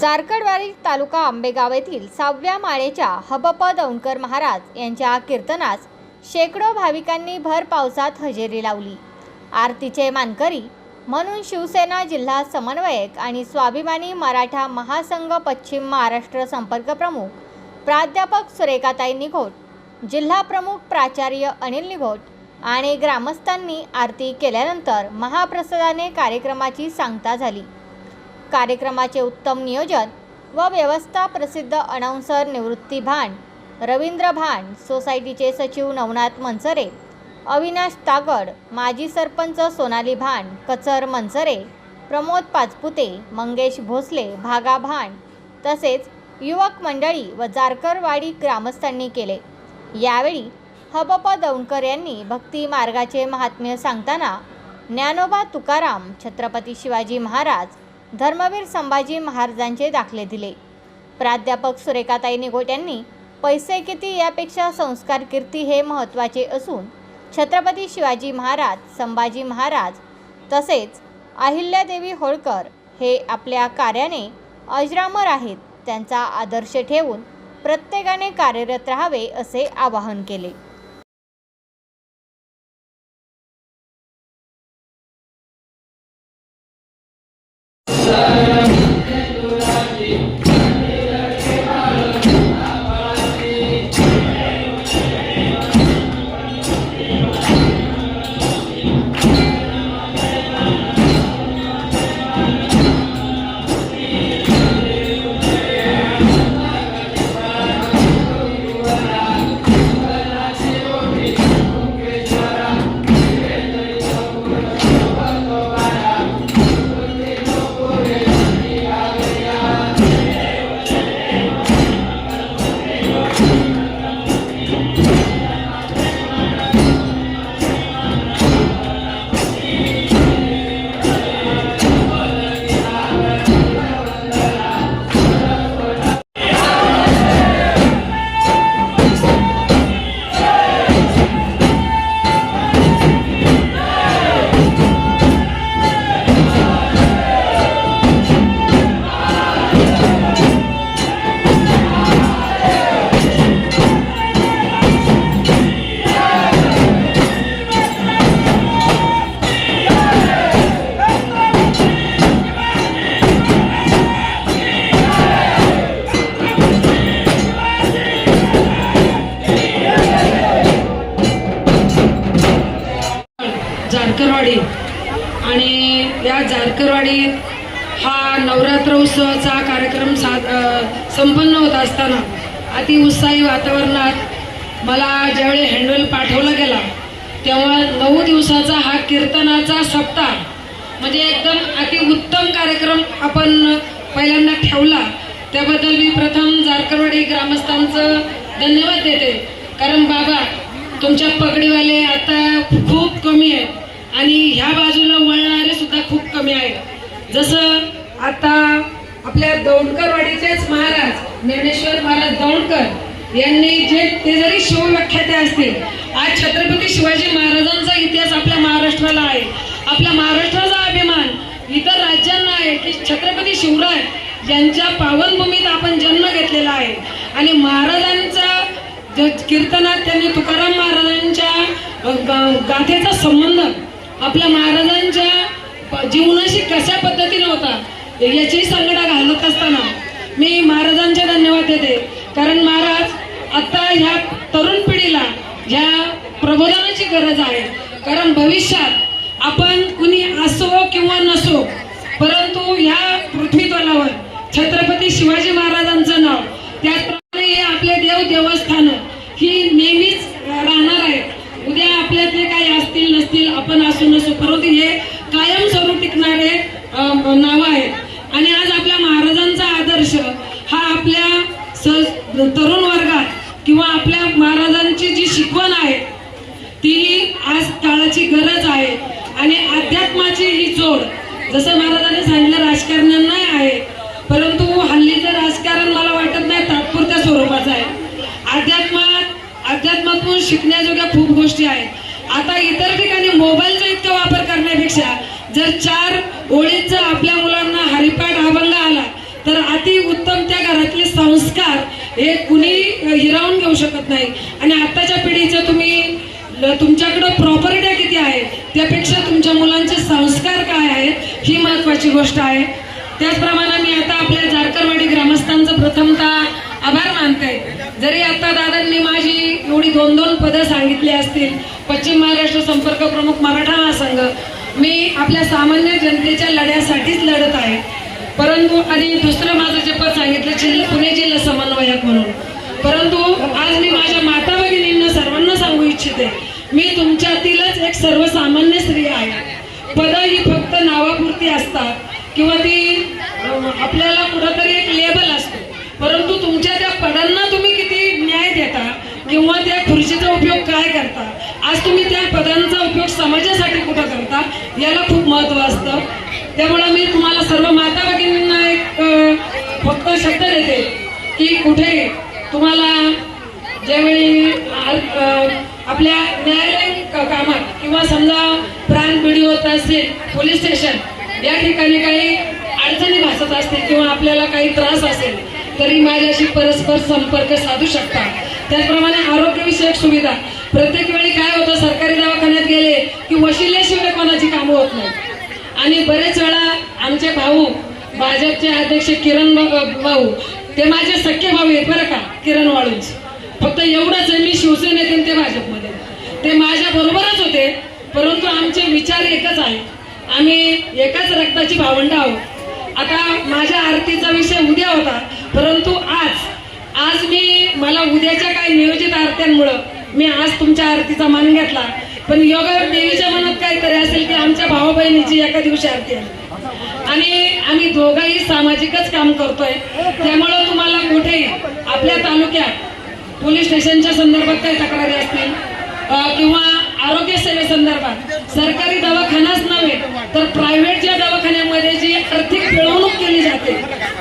जारकडवाडी तालुका आंबेगाव येथील सहाव्या माळेच्या हबप दौंडकर महाराज यांच्या कीर्तनास शेकडो भाविकांनी भर पावसात हजेरी लावली. आरतीचे मानकरी म्हणून शिवसेना जिल्हा समन्वयक आणि स्वाभिमानी मराठा महासंघ पश्चिम महाराष्ट्र संपर्क प्रमुख प्राध्यापक सुरेखाताई निघोट जिल्हा प्रमुख प्राचार्य अनिल निघोट आणि ग्रामस्थांनी आरती केल्यानंतर महाप्रसादाने कार्यक्रमाची सांगता झाली. कार्यक्रमाचे उत्तम नियोजन व व्यवस्था प्रसिद्ध अनाऊन्सर निवृत्ती भांड रवींद्र भांड सोसायटीचे सचिव नवनाथ मनसरे अविनाश तागड माजी सरपंच सोनाली भांड कचर मनसरे प्रमोद पाचपुते मंगेश भोसले भागा भांड तसेच युवक मंडळी व जारकरवाडी ग्रामस्थांनी केले. यावेळी हबप दौंडकर यांनी भक्ती मार्गाचे महात्म्य सांगताना ज्ञानोबा तुकाराम छत्रपती शिवाजी महाराज धर्मवीर संभाजी महाराजांचे दाखले दिले. प्राध्यापक सुरेखाताई निघोट यांनी पैसे किती यापेक्षा संस्कार कीर्ती हे महत्त्वाचे असून छत्रपती शिवाजी महाराज संभाजी महाराज तसेच अहिल्यादेवी होळकर हे आपल्या कार्याने अजरामर आहेत त्यांचा आदर्श ठेवून प्रत्येकाने कार्यरत राहावे असे आवाहन केले. side. जारकरवाडी आणि या जारकरवाडीत हा नवरात्र उत्सवाचा कार्यक्रम सा संपन्न होत असताना अति उत्साही वातावरणात मला ज्यावेळी हँडल पाठवला गेला तेव्हा नऊ दिवसाचा हा कीर्तनाचा सप्ताह म्हणजे एकदम अतिउत्तम कार्यक्रम आपण पहिल्यांदा ठेवला. त्याबद्दल मी प्रथम जारकरवाडी ग्रामस्थांचं धन्यवाद देते. कारण बाबा तुमच्या पगडीवाले आता खूप कमी आहेत. आणि ह्या बाजूला वळणारे सुद्धा खूप कमी आहेत. जसं आता आपल्या दौंडकरवाडीचेच महाराज ज्ञानेश्वर महाराज दौंडकर यांनी जे ते जरी शिवव्याख्याते असतील आज छत्रपती शिवाजी महाराजांचा इतिहास आपल्या महाराष्ट्राला आहे. आपल्या महाराष्ट्राचा अभिमान इतर राज्यांना आहे की छत्रपती शिवराय यांच्या पावनभूमीत आपण जन्म घेतलेला आहे. आणि महाराजांचा ज- कीर्तनात त्यांनी तुकाराम महाराजांच्या गाथेचा संबंध आपल्या महाराजांच्या जीवनाशी कशा पद्धतीने होता याची संगडा घालत असताना मी महाराजांचे धन्यवाद देते. कारण महाराज आता ह्या तरुण पिढीला ह्या प्रबोधनाची गरज आहे. कारण भविष्यात आपण कुणी असो किंवा नसो परंतु ह्या पृथ्वीतलावर छत्रपती शिवाजी महाराजांचं नाव त्याचप्रमाणे हे आपले देव देवस्थान ही नेहमीच राहणार आहेत उद्या आपल्यातले काही असतील नसतील आपण असू नसू परंतु हे कायमस्वरूप टिकणारे नाव आहेत. आणि आज आपल्या महाराजांचा आदर्श हा आपल्या तरुण वर्गात किंवा आपल्या महाराजांची जी शिकवण आहे तीही आज काळाची गरज आहे. आणि अध्यात्माची ही जोड जसं महाराजांनी सांगितलं नाही आहे. परंतु हल्लीचं राजकारण मला वाटत नाही तात्पुरत्या स्वरूपाचं आहे. अध्यात्मात अध्यात्मातून शिकण्याजोग्या खूप गोष्टी आहेत. आता इतर ठिकाणी मोबाईलचा इतका वापर करण्यापेक्षा जर चार ओळींचा आपल्या मुलांना हरिपाठ अभंग आला तर अति उत्तम त्या घरातले संस्कार हे कुणी हिरावून घेऊ शकत नाही. आणि आत्ताच्या पिढीचं तुम्ही तुमच्याकडं प्रॉपर्ट्या किती आहे त्यापेक्षा तुमच्या मुलांचे संस्कार काय आहेत ही महत्वाची गोष्ट आहे. त्याचप्रमाणे मी आता आपल्या जारकरवाडी ग्रामस्थांचं प्रथम आभार मानते जरी आता दादांनी माझी एवढी दोन दोन पदं सांगितली असतील. पश्चिम महाराष्ट्र संपर्क प्रमुख मराठा महासंघ. मी आपल्या सामान्य जनतेच्या लढ्यासाठीच लढत आहे. परंतु आणि दुसरं माझं जे पद सांगितलं जिल्हा पुणे जिल्हा समन्वयक म्हणून. परंतु आज मी माझ्या माता भगिनींना सर्वांना सांगू इच्छिते. मी तुमच्यातीलच एक सर्वसामान्य स्त्री आहे. पदं ही फक्त नावापुरती असतात. किंवा ती आपल्याला कुठंतरी एक लेख असतो परंतु तुमच्या त्या पदांना तुम्ही किती न्याय देता किंवा त्या खुर्चीचा उपयोग काय करता आज तुम्ही त्या पदांचा उपयोग समाजासाठी कुठं करता याला खूप महत्त्व असतं. त्यामुळे मी तुम्हाला सर्व माता भगिनींना एक फक्त शब्द देते की कुठे तुम्हाला ज्यावेळी आपल्या न्यायालयीन कामात किंवा समजा प्राण पिढी होत असेल पोलीस स्टेशन या ठिकाणी काही अडचणी भासत असतील किंवा आपल्याला काही त्रास असेल तरी माझ्याशी परस्पर संपर्क साधू शकता. त्याचप्रमाणे आरोग्यविषयक सुविधा. प्रत्येक वेळी काय सरकारी दवाखान्यात गेले की वशिल्याशिवाय कोणाची कामं होत नाही. आणि बरेच वेळा आमचे भाऊ भाजपचे अध्यक्ष किरण भाऊ ते माझे सख्खे भाऊ आहेत बरं का किरण वाळूंचे फक्त एवढंच आहे मी शिवसेनेत ते भाजपमध्ये ते माझ्या बरोबरच होते परंतु आमचे विचार एकच आहेत. आम्ही एकाच रक्ताची भावंड आहोत. आता माझ्या आरतीचा विषय उद्या होता परंतु आज आज मी मला उद्याच्या काही नियोजित आरत्यांमुळं मी आज तुमच्या आरतीचा मान घेतला. पण योगा देवीच्या मनात काहीतरी असेल की आमच्या भाऊ बहिणीची एका दिवशी आरती आहे. आणि आम्ही दोघंही सामाजिकच काम करतोय. त्यामुळं तुम्हाला कुठेही आपल्या तालुक्यात पोलीस स्टेशनच्या संदर्भात काही तक्रारी असतील किंवा आरोग्य सेवेसंदर्भात सरकारी दवाखानाच नव्हे तर प्रायव्हेट ज्या दवाखान्यामध्ये जी आर्थिक पिळवणूक केली जाते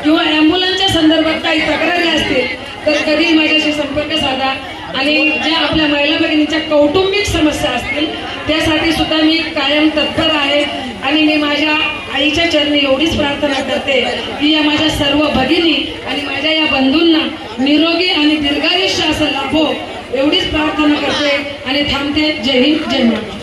किंवा ॲम्ब्युलन्सच्या संदर्भात काही तक्रारी असतील तर कधी माझ्याशी संपर्क साधा. आणि ज्या आपल्या महिला भगिनींच्या कौटुंबिक समस्या असतील त्यासाठी सुद्धा मी कायम तत्पर आहे. आणि मी माझ्या आईच्या चरणी एवढीच प्रार्थना करते की या माझ्या सर्व भगिनी आणि माझ्या या बंधूंना निरोगी आणि दीर्घायुष्य असं लाभो एवढीच प्रार्थना करते आणि थांबते. जय हिंद जय महाराष्ट्र.